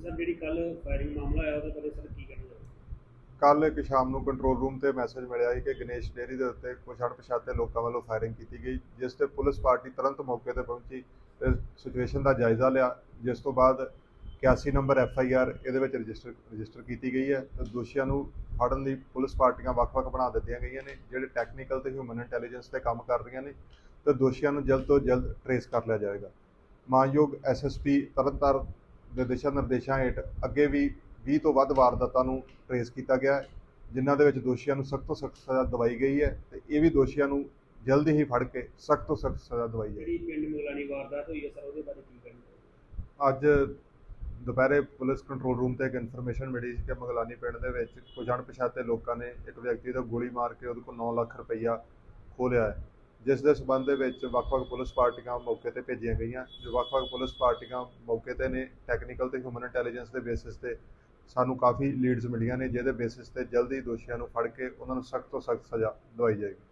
Sir, ਜਿਹੜੀ ਕੱਲ firing ਮਾਮਲਾ ਆਇਆ, ਉਹਦੇ ਬਾਰੇ ਸਰ ਕੀ ਕਹਿਣਾ ਚਾਹੋਗੇ? ਕੱਲ ਇੱਕ ਸ਼ਾਮ ਨੂੰ ਕੰਟਰੋਲ ਰੂਮ ਤੇ ਮੈਸੇਜ ਮਿਲਿਆ ਸੀ ਕਿ ਗਣੇਸ਼ ਡੇਅਰੀ ਦੇ ਉੱਤੇ ਕੁਝ ਅਣਪਛਾਤੇ ਲੋਕਾਂ ਵੱਲੋਂ ਫਾਇਰਿੰਗ ਕੀਤੀ ਗਈ, ਜਿਸ ਤੇ ਪੁਲਿਸ ਪਾਰਟੀ ਤੁਰੰਤ ਮੌਕੇ ਤੇ ਪਹੁੰਚੀ ਤੇ ਸਿਚੁਏਸ਼ਨ ਦਾ ਜਾਇਜ਼ਾ ਲਿਆ, ਜਿਸ ਤੋਂ ਬਾਅਦ 81 ਨੰਬਰ ਐਫ ਆਈ ਆਰ ਇਹਦੇ ਵਿੱਚ ਰਜਿਸਟਰ ਰਜਿਸਟਰ ਕੀਤੀ ਗਈ ਹੈ ਤੇ ਦੋਸ਼ੀਆਂ ਨੂੰ ਫੜਨ ਲਈ ਪੁਲਿਸ ਪਾਰਟੀਆਂ ਵੱਖ-ਵੱਖ ਬਣਾ ਦਿੱਤੀਆਂ ਗਈਆਂ ਨੇ, ਜਿਹੜੇ ਟੈਕਨੀਕਲ ਤੇ ਹਿਊਮਨ ਇੰਟੈਲੀਜੈਂਸ ਤੇ ਕੰਮ ਕਰ ਰਹੀਆਂ ਨੇ, ਤੇ ਦੋਸ਼ੀਆਂ ਨੂੰ ਜਲਦ ਤੋਂ ਜਲਦ ਟਰੇਸ ਕਰ ਲਿਆ ਜਾਏਗਾ। ਮਾਨਯੋਗ ਐਸਐਸਪੀ ਤਰਨਤਾਰਨ ਦੇ ਦਿਸ਼ਾ ਨਿਰਦੇਸ਼ਾਂ ਹੇਠ ਅੱਗੇ ਵੀ 20 ਤੋਂ ਵੱਧ ਵਾਰਦਾਤਾਂ ਨੂੰ ਟਰੇਸ ਕੀਤਾ ਗਿਆ ਹੈ ਜਿਨ੍ਹਾਂ ਦੇ ਵਿੱਚ ਦੋਸ਼ੀਆਂ ਨੂੰ ਸਖਤ ਤੋਂ ਸਖਤ ਸਜ਼ਾ ਦਵਾਈ ਗਈ ਹੈ ਤੇ ਇਹ ਵੀ ਦੋਸ਼ੀਆਂ ਨੂੰ ਜਲਦੀ ਹੀ ਫੜ ਕੇ ਸਖਤ ਤੋਂ ਸਖਤ ਸਜ਼ਾ ਦਵਾਈ ਜਾਏਗੀ। ਜਿਹੜੀ ਪਿੰਡ ਮੁਗਲਾਨੀ ਵਾਰਦਾਤ ਹੋਈ ਹੈ ਸਰ ਉਹਦੇ ਬਾਰੇ ਕੀ ਕਹਿਣਾ ਅੱਜ ਦੁਪਹਿਰੇ ਪੁਲਿਸ ਕੰਟਰੋਲ ਰੂਮ ਤੇ ਇੱਕ ਇਨਫੋਰਮੇਸ਼ਨ ਮਿਲੀ ਸੀ ਕਿ ਮਗਲਾਨੀ ਪਿੰਡ ਦੇ ਵਿੱਚ ਕੁਝ ਅਣਪਛਾਤੇ ਲੋਕਾਂ ਨੇ ਇੱਕ ਵਿਅਕਤੀ ਤੋਂ ਗੋਲੀ ਮਾਰ ਕੇ ਉਹਦੇ ਕੋਲ 9 ਲੱਖ ਰੁਪਈਆ ਖੋਹ ਲਿਆ ਹੈ। ਜਿਸ ਦੇ ਸਬੰਧ ਦੇ ਵਿੱਚ ਵੱਖ-ਵੱਖ ਪੁਲਿਸ ਪਾਰਟੀਆਂ ਮੌਕੇ ਤੇ ਭੇਜੀਆਂ ਗਈਆਂ, ਜੋ ਵੱਖ-ਵੱਖ ਪੁਲਿਸ ਪਾਰਟੀਆਂ ਮੌਕੇ ਤੇ ਨੇ ਟੈਕਨੀਕਲ ਤੇ ਹਿਊਮਨ ਇੰਟੈਲੀਜੈਂਸ ਦੇ ਬੇਸਿਸ ਤੇ ਸਾਨੂੰ ਕਾਫੀ ਲੀਡਸ ਮਿਲੀਆਂ ਨੇ, ਜਿਹਦੇ ਬੇਸਿਸ ਤੇ ਜਲਦੀ ਦੋਸ਼ੀਆਂ ਨੂੰ ਫੜ ਕੇ ਉਹਨਾਂ ਨੂੰ ਸਖਤ ਤੋਂ ਸਖਤ ਸਜ਼ਾ ਦਵਾਈ ਜਾਏਗੀ।